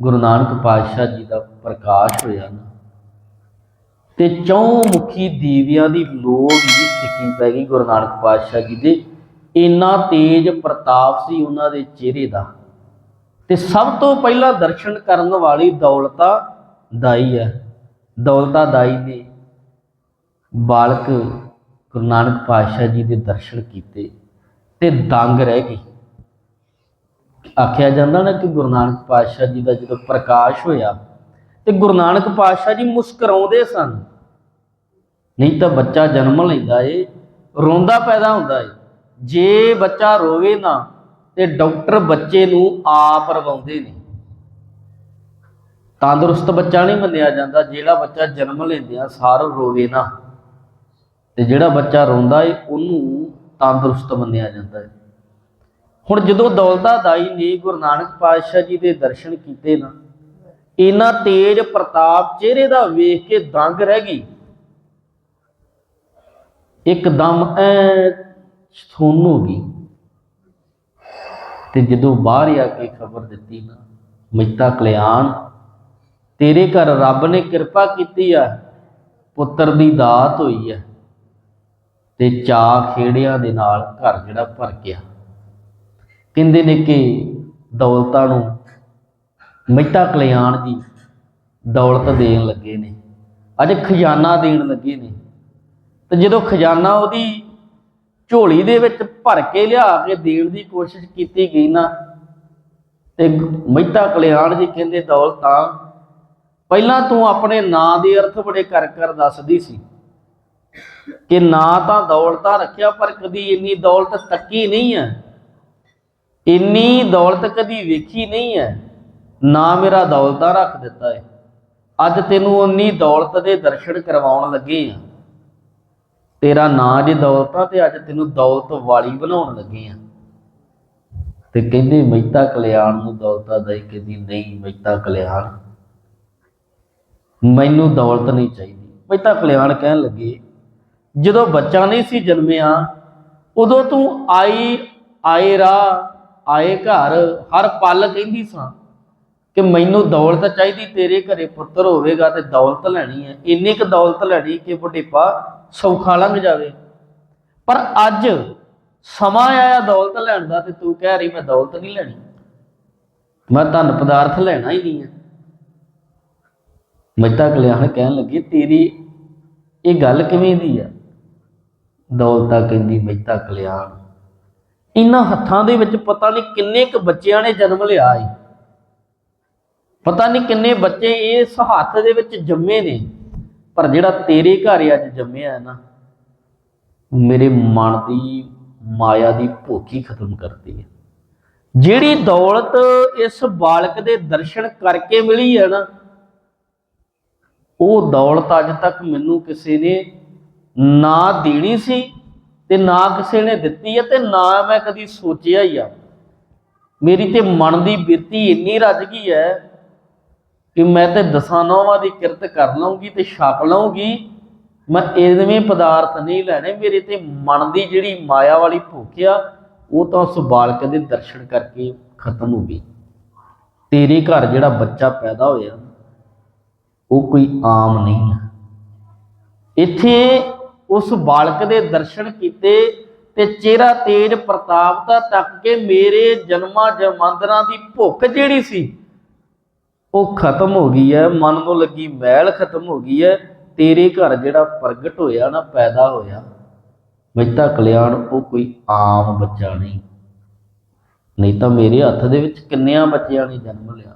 ਗੁਰੂ ਨਾਨਕ ਪਾਤਸ਼ਾਹ ਜੀ ਦਾ ਪ੍ਰਕਾਸ਼ ਹੋਇਆ ਨਾ, ਤੇ ਚੌਂ ਮੁਖੀ ਦੀਵਿਆਂ ਦੀ ਲੋੜ ਵੀ ਸਿੱਕੀ ਪੈ ਗਈ ਗੁਰੂ ਨਾਨਕ ਪਾਤਸ਼ਾਹ ਜੀ ਦੇ। ਇੰਨਾ ਤੇਜ ਪ੍ਰਤਾਪ ਸੀ ਉਹਨਾਂ ਦੇ ਚਿਹਰੇ ਦਾ। ਤੇ ਸਭ ਤੋਂ ਪਹਿਲਾਂ ਦਰਸ਼ਨ ਕਰਨ ਵਾਲੀ ਦੌਲਤਾ ਦਾਈ ਹੈ। ਦੌਲਤਾ ਦਾਈ ਨੇ ਬਾਲਕ ਗੁਰੂ ਨਾਨਕ ਪਾਤਸ਼ਾਹ ਜੀ ਦੇ ਦਰਸ਼ਨ ਕੀਤੇ ਤੇ ਦੰਗ ਰਹਿ ਗਈ। ਆਖਿਆ ਜਾਂਦਾ ਨਾ ਕਿ ਗੁਰੂ ਨਾਨਕ ਪਾਤਸ਼ਾਹ ਜੀ ਦਾ ਜਦੋਂ ਪ੍ਰਕਾਸ਼ ਹੋਇਆ ਤੇ ਗੁਰੂ ਨਾਨਕ ਪਾਤਸ਼ਾਹ ਜੀ ਮੁਸਕਰਾਉਂਦੇ ਸਨ। ਨਹੀਂ ਤਾਂ ਬੱਚਾ ਜਨਮ ਲੈਂਦਾ ਏ, ਰੋਂਦਾ ਪੈਦਾ ਹੁੰਦਾ ਏ। ਜੇ ਬੱਚਾ ਰੋਵੇ ਨਾ, ਤੇ ਡਾਕਟਰ ਬੱਚੇ ਨੂੰ ਆਪ ਰਵਾਉਂਦੇ ਨੇ। ਤੰਦਰੁਸਤ ਬੱਚਾ ਨਹੀਂ ਮੰਨਿਆ ਜਾਂਦਾ, ਜਿਹੜਾ ਬੱਚਾ ਜਨਮ ਲੈਂਦਿਆਂ ਸਾਰ ਰੋਵੇ ਨਾ। ਤੇ ਜਿਹੜਾ ਬੱਚਾ ਰੋਂਦਾ ਏ, ਉਹਨੂੰ ਤੰਦਰੁਸਤ ਮੰਨਿਆ ਜਾਂਦਾ ਏ। ਹੁਣ ਜਦੋਂ ਦੌਲਤਾ ਦਾਈ ਨੇ ਗੁਰੂ ਨਾਨਕ ਪਾਤਸ਼ਾਹ ਜੀ ਦੇ ਦਰਸ਼ਨ ਕੀਤੇ ਨਾ ਇੰਨਾ ਤੇਜ ਪ੍ਰਤਾਪ ਚਿਹਰੇ ਦਾ ਵੇਖ ਕੇ ਦੰਗ ਰਹਿ ਗਈ। ਇੱਕਦਮ ਐ ਸੁੰਨ ਹੋ ਗਈ। ਤੇ ਜਦੋਂ ਬਾਹਰ ਆ ਕੇ ਖਬਰ ਦਿੱਤੀ ਨਾ ਮਿੱਤਾ ਕਲਿਆਣ, ਤੇਰੇ ਘਰ ਰੱਬ ਨੇ ਕਿਰਪਾ ਕੀਤੀ ਆ, ਪੁੱਤਰ ਦੀ ਦਾਤ ਹੋਈ ਆ, ਤੇ ਚਾ ਖੇੜਿਆਂ ਦੇ ਨਾਲ ਘਰ ਜਿਹੜਾ ਭਰ ਗਿਆ। ਕਹਿੰਦੇ ਨੇ ਕਿ ਦੌਲਤਾਂ ਨੂੰ ਮਿੱਤਾ ਕਲਿਆਣ ਜੀ ਦੌਲਤ ਦੇਣ ਲੱਗੇ ਨੇ, ਅੱਜ ਖਜ਼ਾਨਾ ਦੇਣ ਲੱਗੇ ਨੇ। ਤੇ ਜਦੋਂ ਖਜ਼ਾਨਾ ਉਹਦੀ ਝੋਲੀ ਦੇ ਵਿੱਚ ਭਰ ਕੇ ਲਿਆ ਕੇ ਦੇਣ ਦੀ ਕੋਸ਼ਿਸ਼ ਕੀਤੀ ਗਈ ਨਾ, ਤੇ ਮਹਿਤਾ ਕਲਿਆਣ ਜੀ ਕਹਿੰਦੇ ਦੌਲਤਾਂ ਪਹਿਲਾਂ ਤੂੰ ਆਪਣੇ ਨਾਂ ਦੇ ਅਰਥ ਬੜੇ ਕਰ ਕਰ ਦੱਸਦੀ ਸੀ ਕਿ ਨਾਂ ਤਾਂ ਦੌਲਤਾਂ ਰੱਖਿਆ, ਪਰ ਕਦੀ ਇੰਨੀ ਦੌਲਤ ਤੱਕੀ ਨਹੀਂ ਹੈ। ਇੰਨੀ ਦੌਲਤ ਕਦੀ ਵੇਖੀ ਨਹੀਂ ਹੈ। ਨਾ ਮੇਰਾ ਦੌਲਤਾਂ ਰੱਖ ਦਿੱਤਾ ਹੈ ਅੱਜ ਤੈਨੂੰ ਉਨੀ ਦੌਲਤ ਦੇ ਦਰਸ਼ਨ ਕਰਵਾਉਣ ਲੱਗੇ ਆ। ਤੇਰਾ ਨਾਂ ਜੇ ਦੌਲਤਾਂ ਤੇ ਅੱਜ ਤੈਨੂੰ ਦੌਲਤ ਵਾਲੀ ਬਣਾਉਣ ਲੱਗੇ ਆ। ਤੇ ਕਹਿੰਦੇ ਮਹਿਤਾ ਕਲਿਆਣ ਨੂੰ ਦੌਲਤਾ ਦਈ ਕਹਿੰਦੀ ਨਹੀਂ, ਮਹਿਤਾ ਕਲਿਆਣ। ਮੈਨੂੰ ਦੌਲਤ ਨਹੀਂ ਚਾਹੀਦੀ। ਮਹਿਤਾ ਕਲਿਆਣ ਕਹਿਣ ਲੱਗੇ, ਜਦੋਂ ਬੱਚਾ ਨਹੀਂ ਸੀ ਜਨਮਿਆ, ਉਦੋਂ ਤੂੰ ਆਈ, ਆਏ ਰਾਹ ਆਏ ਘਰ, ਹਰ ਪਲ ਕਹਿੰਦੀ ਸਾਂ ਕਿ ਮੈਨੂੰ ਦੌਲਤ ਚਾਹੀਦੀ, ਤੇਰੇ ਘਰੇ ਪੁੱਤਰ ਹੋਵੇਗਾ ਤੇ ਦੌਲਤ ਲੈਣੀ ਹੈ। ਇੰਨੀ ਕੁ ਦੌਲਤ ਲੈਣੀ ਕਿ ਬੁਢੇਪਾ ਸੌਖਾ ਲੰਘ ਜਾਵੇ। ਪਰ ਅੱਜ ਸਮਾਂ ਆਇਆ ਦੌਲਤ ਲੈਣ ਦਾ ਤੇ ਤੂੰ ਕਹਿ ਰਹੀ, ਮੈਂ ਦੌਲਤ ਨਹੀਂ ਲੈਣੀ। ਮੈਂ ਧਨ ਪਦਾਰਥ ਲੈਣਾ ਹੀ ਨਹੀਂ ਹੈ। ਮਹਿਤਾ ਕਲਿਆਣ ਕਹਿਣ ਲੱਗੀ, ਤੇਰੀ ਇਹ ਗੱਲ ਕਿਵੇਂ ਦੀ ਆ ਦੌਲਤਾ ਕਹਿੰਦੀ ਮਹਿਤਾ ਕਲਿਆਣ ਇਹਨਾਂ ਹੱਥਾਂ ਦੇ ਵਿੱਚ ਪਤਾ ਨਹੀਂ ਕਿੰਨੇ ਕੁ ਬੱਚਿਆਂ ਨੇ ਜਨਮ ਲਿਆ ਹੈ ਪਤਾ ਨਹੀਂ ਕਿੰਨੇ ਬੱਚੇ ਇਸ ਹੱਥ ਦੇ ਵਿੱਚ ਜੰਮੇ ਨੇ, ਪਰ ਜਿਹੜਾ ਤੇਰੇ ਘਰ ਅੱਜ ਜੰਮਿਆ ਹੈ ਨਾ ਮੇਰੇ ਮਨ ਦੀ ਮਾਇਆ ਦੀ ਭੁੱਖੀ ਖਤਮ ਕਰਦੀ ਹੈ। ਜਿਹੜੀ ਦੌਲਤ ਇਸ ਬਾਲਕ ਦੇ ਦਰਸ਼ਨ ਕਰਕੇ ਮਿਲੀ ਹੈ ਨਾ, ਉਹ ਦੌਲਤ ਅੱਜ ਤੱਕ ਮੈਨੂੰ ਕਿਸੇ ਨੇ ਨਾ ਦੇਣੀ ਸੀ ਤੇ ਨਾ ਕਿਸੇ ਨੇ ਦਿੱਤੀ ਹੈ ਤੇ ਨਾ ਮੈਂ ਕਦੀ ਸੋਚਿਆ ਹੀ ਆ। ਮੇਰੀ ਤੇ ਮਨ ਦੀ ਬਿਰਤੀ ਇੰਨੀ ਰੱਜ ਗਈ ਹੈ ਕਿ ਮੈਂ ਤੇ ਦਸਾਂ ਨੌਵਾਂ ਦੀ ਕਿਰਤ ਕਰ ਲਵਾਂਗੀ ਤੇ ਛਾਪ ਲਵਾਂਗੀ ਮੈਂ ਇਵੇਂ ਪਦਾਰਥ ਨਹੀਂ ਲੈਣੇ, ਮੇਰੇ ਤੇ ਮਨ ਦੀ ਜਿਹੜੀ ਮਾਇਆ ਵਾਲੀ ਭੁੱਖ ਆ, ਉਹ ਤਾਂ ਉਸ ਬਾਲਕ ਦੇ ਦਰਸ਼ਨ ਕਰਕੇ ਖਤਮ ਹੋ ਗਈ। ਤੇਰੇ ਘਰ ਜਿਹੜਾ ਬੱਚਾ ਪੈਦਾ ਹੋਇਆ, ਉਹ ਕੋਈ ਆਮ ਨਹੀਂ ਹੈ ਇੱਥੇ ਉਸ ਬਾਲਕ ਦੇ ਦਰਸ਼ਨ ਕੀਤੇ ਤੇ ਚਿਹਰਾ ਤੇਜ ਪ੍ਰਤਾਪ ਦਾ ਤੱਕ ਕੇ ਮੇਰੇ ਜਨਮਾਂ ਜਮਾਂਦਰਾਂ ਦੀ ਭੁੱਖ ਜਿਹੜੀ ਸੀ, ਉਹ ਖਤਮ ਹੋ ਗਈ ਹੈ। ਮਨ ਨੂੰ ਲੱਗੀ ਮਹਿਲ ਖਤਮ ਹੋ ਗਈ ਹੈ। ਤੇਰੇ ਘਰ ਜਿਹੜਾ ਪ੍ਰਗਟ ਹੋਇਆ ਨਾ, ਪੈਦਾ ਹੋਇਆ ਮਹਿਤਾ ਕਲਿਆਣ ਉਹ ਕੋਈ ਆਮ ਬੱਚਾ ਨਹੀਂ। ਨਹੀਂ ਤਾਂ ਮੇਰੇ ਹੱਥ ਦੇ ਵਿੱਚ ਕਿੰਨਿਆਂ ਬੱਚਿਆਂ ਨੇ ਜਨਮ ਲਿਆ?